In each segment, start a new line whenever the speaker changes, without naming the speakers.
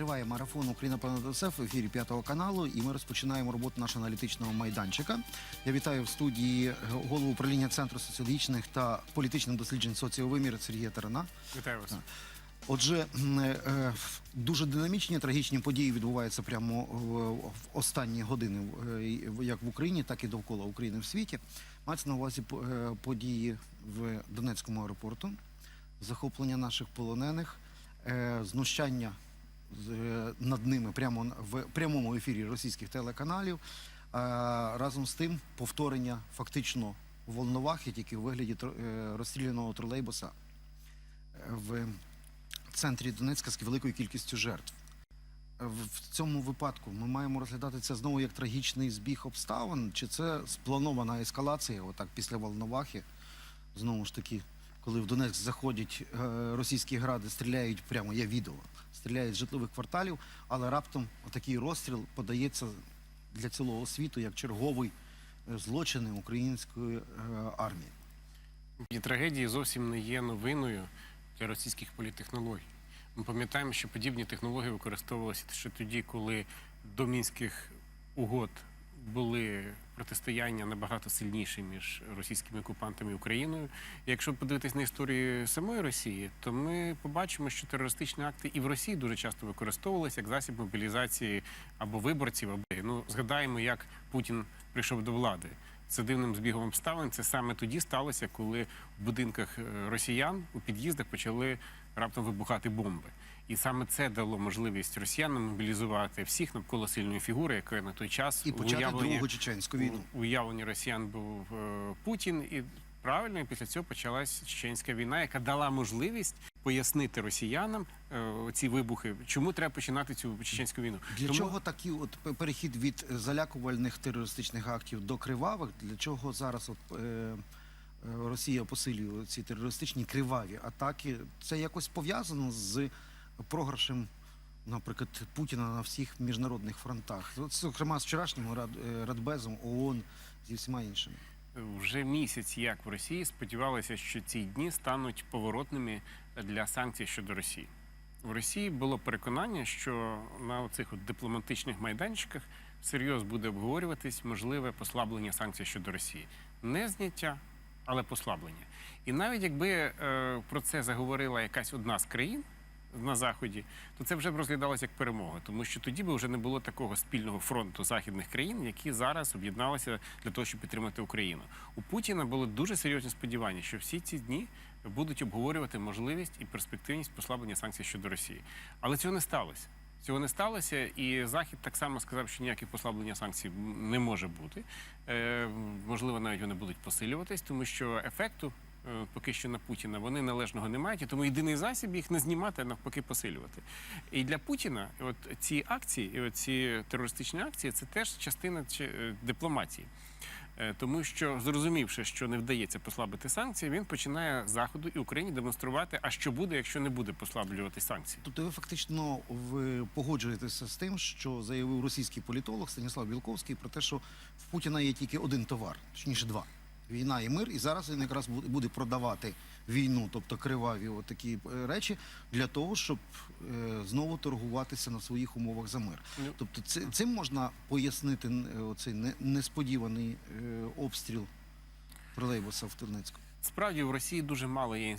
Триває марафон Україна понад усе в ефірі п'ятого каналу, і ми розпочинаємо роботу нашого аналітичного майданчика. Я вітаю в студії голову управління центру соціологічних та політичних досліджень соціовимір Сергія Тарана.
Вітаю вас.
Отже, е, дуже динамічні трагічні події відбуваються прямо в- останні години, е, як в Україні, так і довкола України в світі. Мається на увазі е, події в Донецькому аеропорту, захоплення наших полонених, знущання над ними прямо в прямому ефірі російських телеканалів. Е, Разом з тим повторення фактично волновахи тільки у вигляді е, розстріляного тролейбуса е, в центрі Донецька з великою кількістю жертв. Е, в цьому випадку ми маємо розглядати це знову як трагічний збіг обставин, чи це спланована ескалація, отак після Волновахи. Знову ж таки, коли в Донецьк заходять е, російські гради, стріляють прямо, є відео, стріляють з житлових кварталів, але раптом отакий розстріл подається для цілого світу як черговий е, злочин української е, армії.
І трагедії зовсім не є новиною для російських політтехнологій. Ми пам'ятаємо, що подібні технології використовувалися ще тоді, коли до мінських угод були протистояння набагато сильніші між російськими окупантами і Україною. Якщо подивитись на історію самої Росії, то ми побачимо, що терористичні акти і в Росії дуже часто використовувалися як засіб мобілізації або виборців, або ну згадаємо, як Путін прийшов до влади. Це дивним збігом обставин. Це саме тоді сталося, коли в будинках е, росіян у під'їздах почали раптом вибухати бомби. І саме це дало можливість росіянам мобілізувати всіх навколо сильної фігури, яка на той час
І почати
уявленні-
другу чеченську війну.
у уявленні росіян був е, Путін, і правильно і після цього почалась чеченська війна, яка дала можливість пояснити росіянам е, ці вибухи, чому треба починати цю чеченську війну.
Для
Тому-
чого такий от перехід від залякувальних терористичних актів до кривавих? Для чого зараз от, е, е, Росія посилює ці терористичні криваві атаки? Це якось пов'язано з програшем, наприклад, Путіна на всіх міжнародних фронтах, зокрема з вчорашнім е, Радбезом, ООН зі всіма іншими.
вже місяць, як в Росії, сподівалися, що ці дні стануть поворотними для санкцій щодо Росії. В Росії було переконання, що на цих дипломатичних майданчиках серйозно буде обговорюватись можливе послаблення санкцій щодо Росії, не зняття, але послаблення. І навіть якби е, про це заговорила якась одна з країн. На заході, то це вже б розглядалося як перемога, тому що тоді би вже не було такого спільного фронту західних країн, які зараз об'єдналися для того, щоб підтримати Україну. У Путіна були дуже серйозні сподівання, що всі ці дні будуть обговорювати можливість і перспективність послаблення санкцій щодо Росії. Але цього не сталося. Цього не сталося, і Захід так само сказав, що ніяких послаблення санкцій не може бути. Е, можливо, навіть вони будуть посилюватись, тому що ефекту поки що на Путіна вони належного не мають, тому єдиний засіб їх не знімати, а навпаки посилювати. І для Путіна, от ці акції, і от ці терористичні акції, це теж частина е, дипломатії. Е, Тому що зрозумівши, що не вдається послабити санкції, він починає заходу і Україні демонструвати, а що буде, якщо не буде послаблювати санкції.
Тобто ви фактично ви погоджуєтеся з тим, що заявив російський політолог Станіслав Білковський про те, що в Путіна є тільки один товар, точніше два. Війна і мир, і зараз він якраз буде- продавати війну, тобто криваві такі е, речі, для того, щоб е, знову торгуватися на своїх умовах за мир.
Ну.
Тобто, це, цим можна пояснити е, оцей не- несподіваний е, обстріл тролейбуса в Донецьку.
Справді в Росії дуже мало є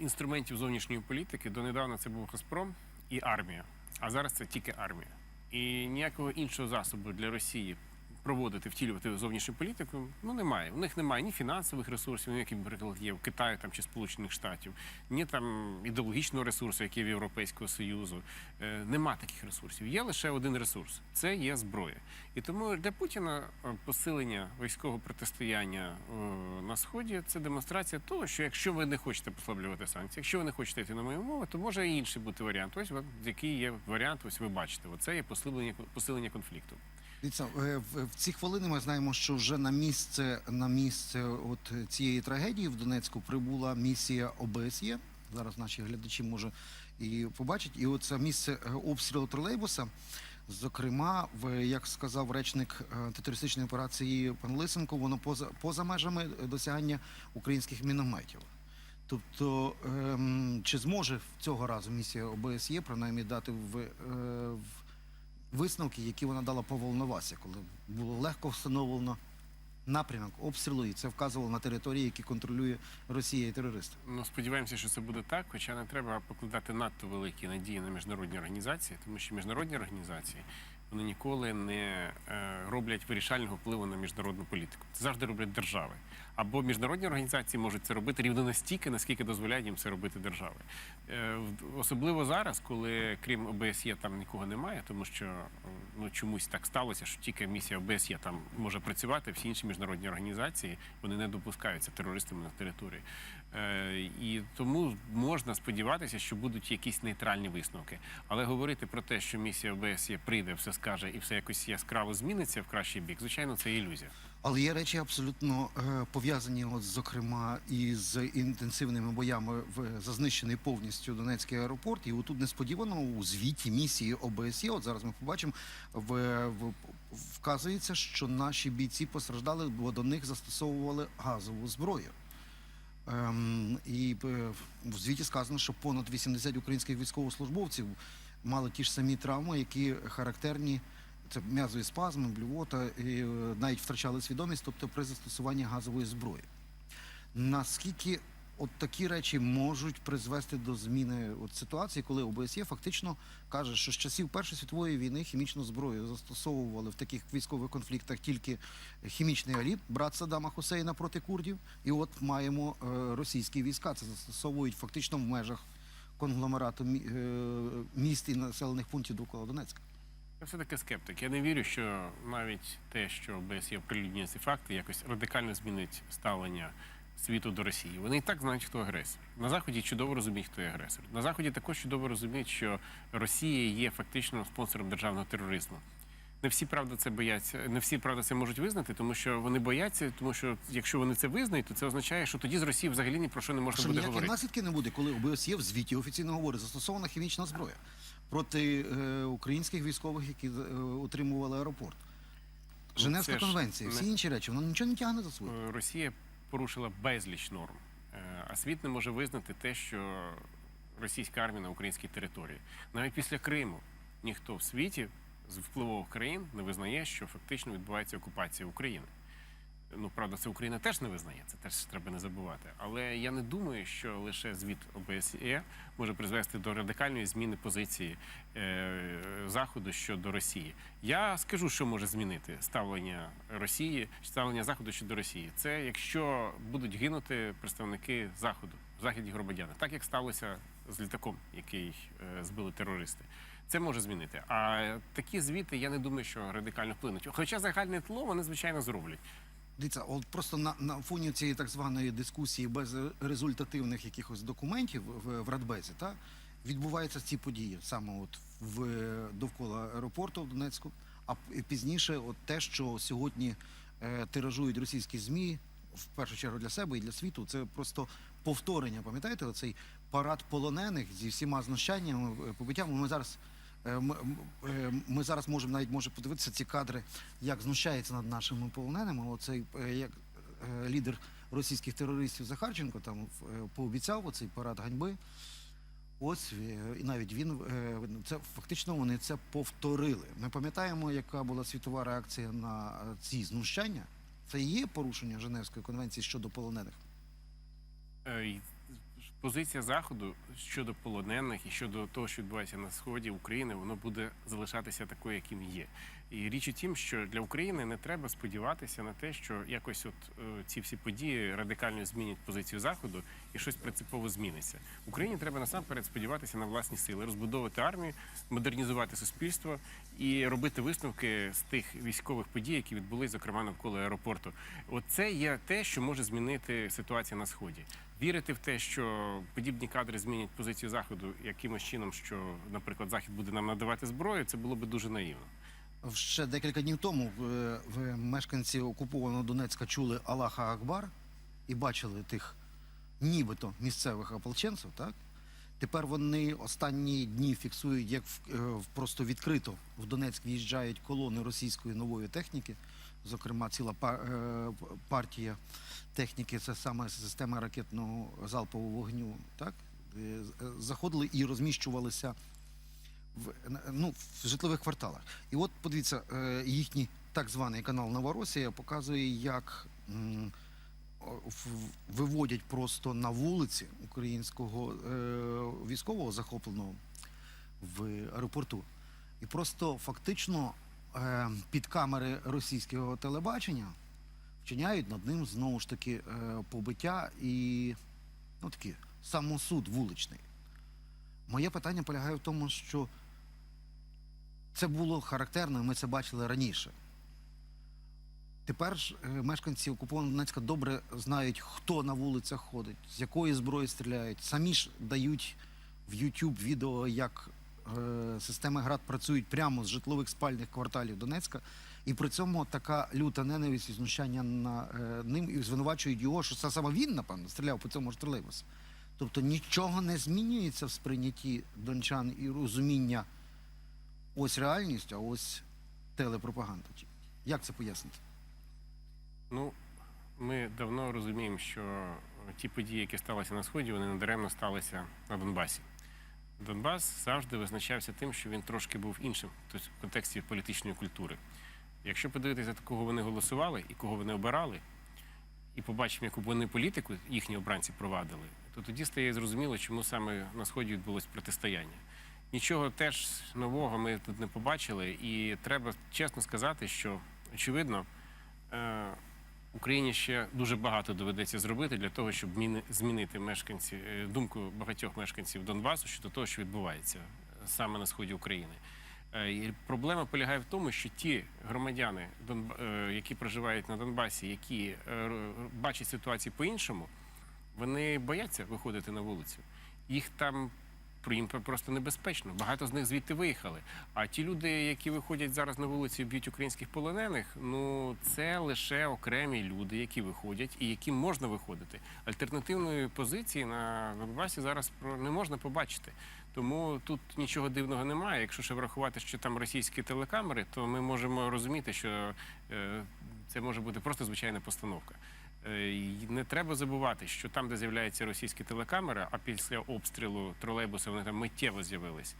інструментів зовнішньої політики. Донедавна це був Газпром і армія. А зараз це тільки армія. І ніякого іншого засобу для Росії проводити, втілювати зовнішню політику ну немає. У них немає ні фінансових ресурсів, які, наприклад, є в Китаї там чи Сполучених Штатів, ні там ідеологічного ресурсу, який в Європейського Союзу. Е, нема таких ресурсів. Є лише один ресурс це є зброя. І тому для Путіна е, посилення військового протистояння е, на сході це демонстрація того, що якщо ви не хочете послаблювати санкції, якщо ви не хочете йти на мої умови, то може і інший бути варіант. Ось який є варіант, ось ви бачите. Оце є посилення посилення конфлікту.
Дивіться, е, в, ці хвилини ми знаємо, що вже на місце на місце от цієї трагедії в Донецьку прибула місія ОБСЄ. Зараз наші глядачі може і побачать. І оце місце е, обстрілу тролейбуса. Зокрема, як сказав речник е, антитерористичної операції пан Лисенко, воно поза поза межами досягання українських мінометів. Тобто, ем, чи зможе цього разу місія ОБСЄ принаймні дати в, е, в висновки, які вона дала по Волновасі, коли було легко встановлено напрямок обстрілу, і це вказувало на території, які контролює Росія і терористи.
Ну, сподіваємося, що це буде так, хоча не треба покладати надто великі надії на міжнародні організації, тому що міжнародні організації вони ніколи не е, роблять вирішального впливу на міжнародну політику. Це завжди роблять держави. Або міжнародні організації можуть це робити рівно настільки, наскільки дозволяє їм це робити держави. Е, особливо зараз, коли крім ОБСЄ там нікого немає, тому що ну чомусь так сталося, що тільки місія ОБСЄ там може працювати, всі інші міжнародні організації вони не допускаються терористами на території. Е, і тому можна сподіватися, що будуть якісь нейтральні висновки. Але говорити про те, що місія ОБСЄ прийде, все скаже і все якось яскраво зміниться в кращий бік, звичайно, це ілюзія.
Але є речі абсолютно е, пов'язані, от, зокрема, із інтенсивними боями в за знищений повністю Донецький аеропорт. І отут несподівано у звіті місії ОБСЄ, от зараз ми побачимо, в, в, вказується, що наші бійці постраждали, бо до них застосовували газову зброю. Ем, і е, в звіті сказано, що понад 80 українських військовослужбовців мали ті ж самі травми, які характерні. Це м'язові спазми, блювота, і е, навіть втрачали свідомість, тобто при застосуванні газової зброї. Наскільки от такі речі можуть призвести до зміни от ситуації, коли ОБСЄ фактично каже, що з часів Першої світової війни хімічну зброю застосовували в таких військових конфліктах тільки хімічний Алі, брат Саддама Хусейна проти курдів, і от маємо е, російські війська. Це застосовують фактично в межах конгломерату е, міст і населених пунктів довкола Донецька.
Я все-таки скептик. Я не вірю, що навіть те, що ОБСЄ оприлюднює ці факти, якось радикально змінить ставлення світу до Росії. Вони і так знають, хто агресор. На Заході чудово розуміють, хто є агресор. На Заході також чудово розуміють, що Росія є фактично спонсором державного тероризму. Не всі правда це бояться, не всі правда це можуть визнати, тому що вони бояться, тому що якщо вони це визнають, то це означає, що тоді з Росії взагалі ні про що не можна
Що
буде говорити.
наслідків не буде, коли ОБСЄ в звіті офіційно говорить, застосована хімічна зброя проти е, українських військових, які е, утримували аеропорт. Женевська
Ну,
конвенція, всі
не-
інші речі, вона нічого не тягне за собою.
Е, Росія порушила безліч норм, Е, а світ не може визнати те, що російська армія на українській території. Навіть після Криму ніхто в світі з впливових країн не визнає, що фактично відбувається окупація України. Ну, правда, це Україна теж не визнає, це теж треба не забувати. Але я не думаю, що лише звіт ОБСЄ може призвести до радикальної зміни позиції е, Заходу щодо Росії. Я скажу, що може змінити ставлення Росії, ставлення Заходу щодо Росії. Це якщо будуть гинути представники Заходу, західні громадяни, так як сталося з літаком, який е, збили терористи. Це може змінити. А такі звіти я не думаю, що радикально вплинуть. Хоча загальне тло вони звичайно зроблять.
Дивіться, от просто на, на фоні цієї так званої дискусії без результативних якихось документів в, в Радбезі, та, відбуваються ці події саме от в, довкола аеропорту в Донецьку, а пізніше от те, що сьогодні е, тиражують російські ЗМІ, в першу чергу для себе і для світу, це просто повторення. Пам'ятаєте, оцей парад полонених зі всіма знущаннями, е, побиттями. Ми зараз. Е, Ми, е, ми зараз можемо навіть може подивитися ці кадри, як знущається над нашими полоненими. Оцей е, як лідер російських терористів Захарченко там пообіцяв оцей парад ганьби. Ось і навіть він це фактично вони це повторили. Ми пам'ятаємо, яка була світова реакція на ці знущання. Це є порушення Женевської конвенції щодо полонених.
Позиція Заходу щодо полонених і щодо того, що відбувається на сході України, воно буде залишатися такою, яким є. І річ у тім, що для України не треба сподіватися на те, що якось от е, ці всі події радикально змінять позицію Заходу і щось принципово зміниться. Україні треба насамперед сподіватися на власні сили, розбудовувати армію, модернізувати суспільство і робити висновки з тих військових подій, які відбулись, зокрема навколо аеропорту. Оце є те, що може змінити ситуацію на сході. Вірити в те, що подібні кадри змінять позицію заходу якимось чином, що, наприклад, захід буде нам надавати зброю, це було би дуже наївно.
Ще декілька днів тому в, в мешканці окупованого Донецька чули Аллаха Акбар і бачили тих нібито місцевих ополченців, так? Тепер вони останні дні фіксують, як е, просто відкрито в Донецьк в'їжджають колони російської нової техніки. Зокрема, ціла е, партія техніки, це саме система ракетного залпового вогню, так? Е, е, Заходили і розміщувалися в, ну, в житлових кварталах. І от подивіться, їхній так званий канал Новоросія показує, як виводять просто на вулиці українського військового захопленого в аеропорту. І просто фактично під камери російського телебачення вчиняють над ним знову ж таки е, побиття і ну, такі, самосуд вуличний. Моє питання полягає в тому, що це було характерно, ми це бачили раніше. Тепер ж е, мешканці окупованого Донецька добре знають, хто на вулицях ходить, з якої зброї стріляють. Самі ж дають в YouTube відео, як е, системи ГРАД працюють прямо з житлових спальних кварталів Донецька. І при цьому така люта ненависть і знущання на е, ним і звинувачують його, що це саме він, напевно, стріляв по цьому ж тролейбусу. Тобто нічого не змінюється в сприйнятті дончан і розуміння ось реальність, а ось телепропаганда. Як це пояснити?
Ну, ми давно розуміємо, що ті події, які сталися на сході, вони надаремно сталися на Донбасі. Донбас завжди визначався тим, що він трошки був іншим, тобто в контексті політичної культури. Якщо подивитися, кого вони голосували і кого вони обирали, і побачимо, яку вони політику їхні обранці провадили, то тоді стає зрозуміло, чому саме на сході відбулось протистояння. Нічого теж нового ми тут не побачили, і треба чесно сказати, що очевидно. Україні ще дуже багато доведеться зробити для того, щоб змінити мешканці е, думку багатьох мешканців Донбасу щодо того, що відбувається е, саме на сході України. Е, І проблема полягає в тому, що ті громадяни, які проживають на Донбасі, які бачать ситуацію по-іншому, вони бояться виходити на вулицю. Їх там їм просто небезпечно. Багато з них звідти виїхали. А ті люди, які виходять зараз на вулицю і б'ють українських полонених, ну це лише окремі люди, які виходять і яким можна виходити. Альтернативної позиції на Донбасі зараз не можна побачити. Тому тут нічого дивного немає. Якщо ще врахувати, що там російські телекамери, то ми можемо розуміти, що е, це може бути просто звичайна постановка. Е, і Не треба забувати, що там, де з'являється російські телекамери, а після обстрілу тролейбуса вони там миттєво з'явились.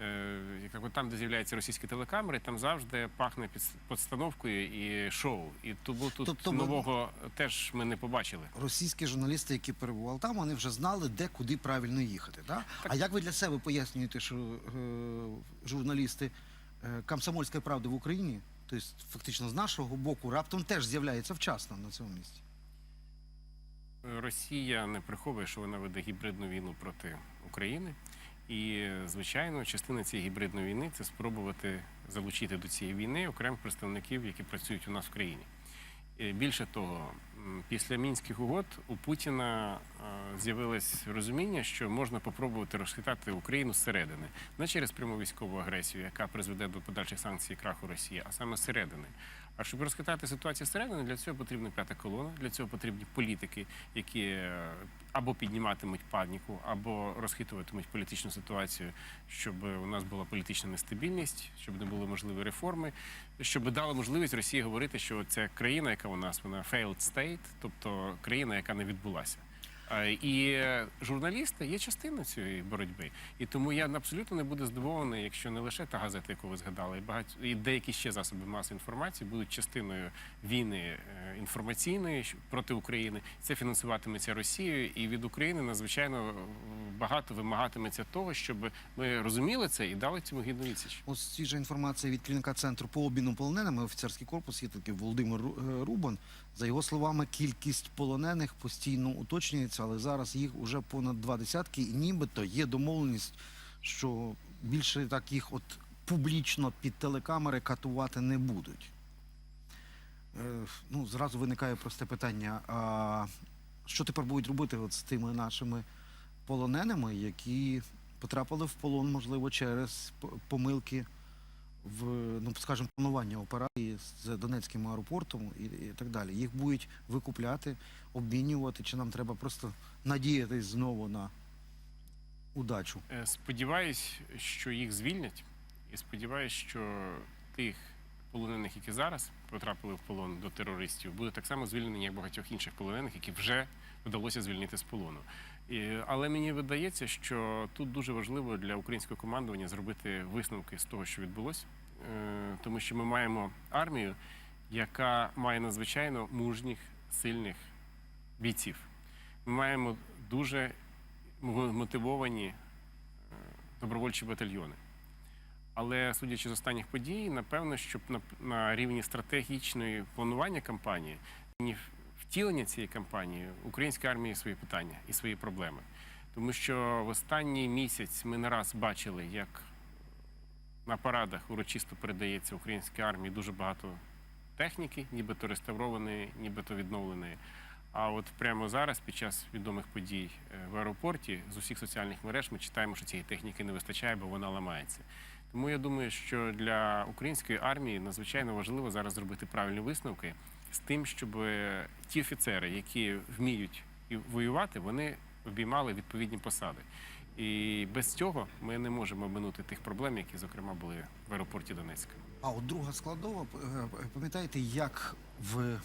Е, як Там, де з'являються російські телекамери, там завжди пахне підстановкою і шоу. І тому тут
Тобто
нового теж ми не побачили.
Російські журналісти, які перебували там, вони вже знали, де куди правильно їхати. Да? А як ви для себе пояснюєте, що е, журналісти е, комсомольської правди в Україні, тобто фактично з нашого боку, раптом теж з'являються вчасно на цьому місці?
Росія не приховує, що вона веде гібридну війну проти України. І, звичайно, частина цієї гібридної війни це спробувати залучити до цієї війни окремих представників, які працюють у нас в країні. Е, Більше того, після мінських угод у Путіна е, з'явилось розуміння, що можна попробувати розхитати Україну зсередини, не через пряму військову агресію, яка призведе до подальших санкцій краху Росії, а саме зсередини. А щоб розхитати ситуацію зсередини, для цього потрібна п'ята колона, для цього потрібні політики, які е, або підніматимуть паніку, або розхитуватимуть політичну ситуацію, щоб у нас була політична нестабільність, щоб не було можливі реформи, щоб дала можливість Росії говорити, що це країна, яка у нас вона failed state, тобто країна, яка не відбулася. Е, І журналісти є частиною цієї боротьби, і тому я абсолютно не буду здивований, якщо не лише та газета, яку ви згадали, і багать... і деякі ще засоби масової інформації будуть частиною війни е, інформаційної проти України. Це фінансуватиметься Росією, і від України надзвичайно багато вимагатиметься того, щоб ми розуміли це і дали цьому гідну відсіч.
Ось свіжа інформація від керівника центру по обміну полоненими. Офіцерський корпус є такий Володимир е, Рубан. За його словами, кількість полонених постійно уточнюється, але зараз їх уже понад два десятки, і нібито є домовленість, що більше так їх от публічно під телекамери катувати не будуть. Е, ну, зразу виникає просте питання: а що тепер будуть робити от з тими нашими полоненими, які потрапили в полон, можливо, через помилки в, ну, скажімо, планування операції з Донецьким аеропортом і, і так далі. Їх будуть викупляти, обмінювати, чи нам треба просто надіятись знову на удачу.
Е, Сподіваюсь, що їх звільнять, і сподіваюсь, що тих полонених, які зараз потрапили в полон до терористів, будуть так само звільнені, як багатьох інших полонених, які вже вдалося звільнити з полону. І, але мені видається, що тут дуже важливо для українського командування зробити висновки з того, що відбулося, Е, тому що ми маємо армію, яка має надзвичайно мужніх, сильних бійців. Ми маємо дуже мотивовані е, добровольчі батальйони. Але судячи з останніх подій, напевно, щоб на, рівні стратегічної планування кампанії, ні втілення цієї кампанії, українська армія свої питання і свої проблеми. Тому що в останній місяць ми не раз бачили, як на парадах урочисто передається українській армії дуже багато техніки, нібито реставрованої, нібито відновленої. А от прямо зараз, під час відомих подій е, в аеропорті, з усіх соціальних мереж ми читаємо, що цієї техніки не вистачає, бо вона ламається. Тому я думаю, що для української армії надзвичайно важливо зараз зробити правильні висновки з тим, щоб е, ті офіцери, які вміють воювати, вони обіймали відповідні посади. І без цього ми не можемо минути тих проблем, які, зокрема, були в аеропорті Донецька.
А от друга складова, е, пам'ятаєте, як в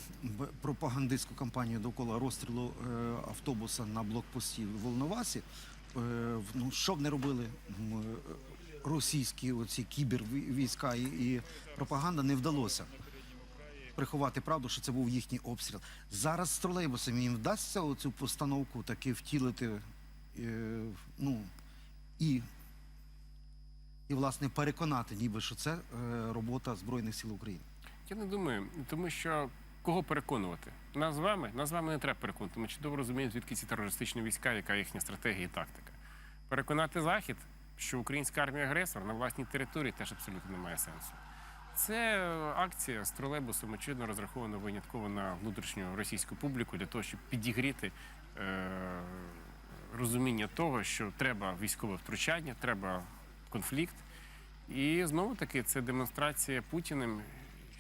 пропагандистську кампанію довкола розстрілу е, автобуса на блокпості в Волновасі, ну, що б не робили російські оці кібервійська і пропаганда, не вдалося приховати правду, що це був їхній обстріл. Зараз з тролейбусами їм вдасться оцю постановку таки втілити, е, ну, і і власне переконати, ніби що це е, робота Збройних сил України.
Я не думаю, тому що кого переконувати? Нас з вами, нас з вами не треба переконувати. Ми чудово розуміємо, звідки ці терористичні війська, яка їхня стратегія і тактика. Переконати Захід, що українська армія агресор на власній території теж абсолютно немає сенсу. Це акція з тролейбусом, очевидно, розрахована винятково на внутрішню російську публіку для того, щоб підігріти е, розуміння того, що треба військове втручання, треба конфлікт. І знову таки це демонстрація Путіним,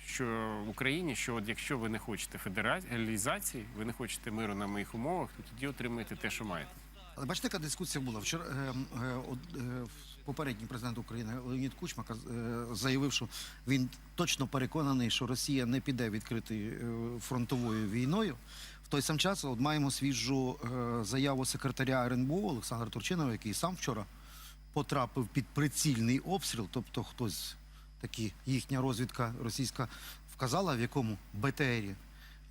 що в Україні, що от якщо ви не хочете федералізації, ви не хочете миру на моїх умовах, то тоді отримуєте те, що маєте.
Але бачите, яка дискусія була вчора. Е, е, е, попередній президент України Леонід Кучма е, заявив, що він точно переконаний, що Росія не піде відкрити е, фронтовою війною. В той сам час от маємо свіжу е, заяву секретаря РНБО Олександра Турчинова, який сам вчора потрапив під прицільний обстріл. Тобто, хтось такі їхня розвідка російська вказала, в якому БТРі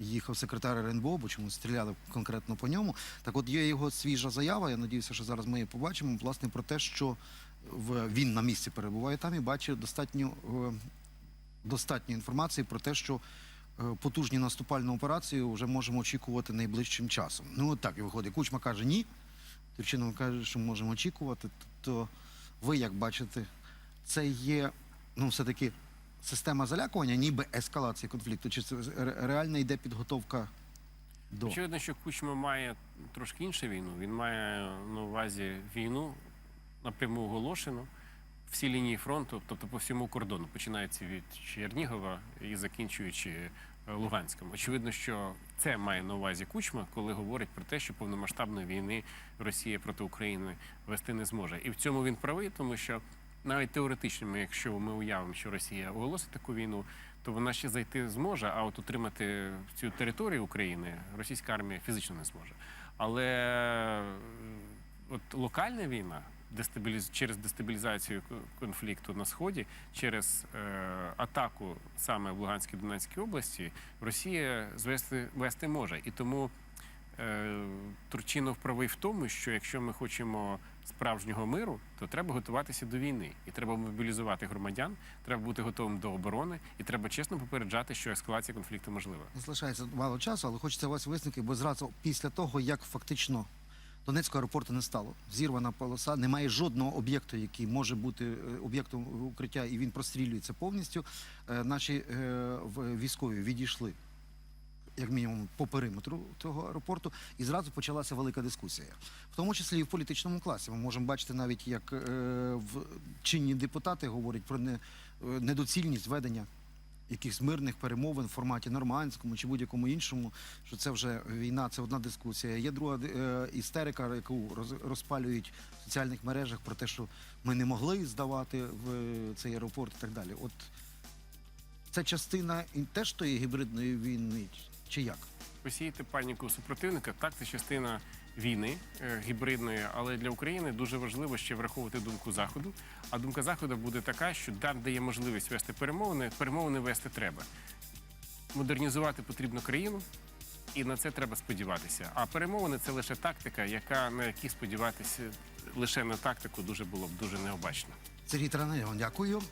їхав секретар РНБО, бо чому стріляли конкретно по ньому. Так от є його свіжа заява. Я надіюся, що зараз ми її побачимо. Власне про те, що він на місці перебуває там і бачить достатньо, е, достатньо інформації про те, що е, потужні наступальну операцію вже можемо очікувати найближчим часом. Ну от так і виходить. Кучма каже ні. Турчинов каже, що можемо очікувати. Тобто, ви як бачите, це є ну, все-таки система залякування, ніби ескалації конфлікту, чи це реально йде підготовка до.
Очевидно, що Кучма має трошки іншу війну. Він має на увазі війну напряму оголошену всі лінії фронту, тобто по всьому кордону, починаючи від Чернігова і закінчуючи е, Луганськом. Очевидно, що це має на увазі Кучма, коли говорить про те, що повномасштабної війни Росія проти України вести не зможе. І в цьому він правий, тому що навіть теоретично, якщо ми уявимо, що Росія оголосить таку війну, то вона ще зайти зможе, а от утримати цю територію України російська армія фізично не зможе. Але е, от локальна війна дестабіліз... через дестабілізацію конфлікту на сході, через е, атаку саме в Луганській Донецькій області, Росія звести вести може. І тому е, Турчинов правий в тому, що якщо ми хочемо справжнього миру, то треба готуватися до війни, і треба мобілізувати громадян, треба бути готовим до оборони, і треба чесно попереджати, що ескалація конфлікту можлива.
Залишається мало часу, але хочеться у вас висновки, бо зразу після того, як фактично Донецького аеропорту не стало, зірвана полоса, немає жодного об'єкту, який може бути е, об'єктом укриття, і він прострілюється повністю. Е, Наші е, військові відійшли. Як мінімум по периметру того аеропорту, і зразу почалася велика дискусія, в тому числі і в політичному класі. Ми можемо бачити навіть, як в чинні депутати говорять про не, недоцільність ведення якихось мирних перемовин в форматі нормандському чи будь-якому іншому, що це вже війна, це одна дискусія. Є друга е, істерика, яку роз- розпалюють в соціальних мережах про те, що ми не могли здавати в цей аеропорт і так далі. От це частина теж тої гібридної війни, чи як?
Посіяти паніку супротивника так, це частина війни е, гібридної, але для України дуже важливо ще враховувати думку заходу. А думка заходу буде така, що там, де є можливість вести перемовини, перемовини вести треба. Модернізувати потрібно країну, і на це треба сподіватися. А перемовини це лише тактика, яка на які сподіватися лише на тактику дуже було б дуже необачно.
Сергій Таранельон, дякую.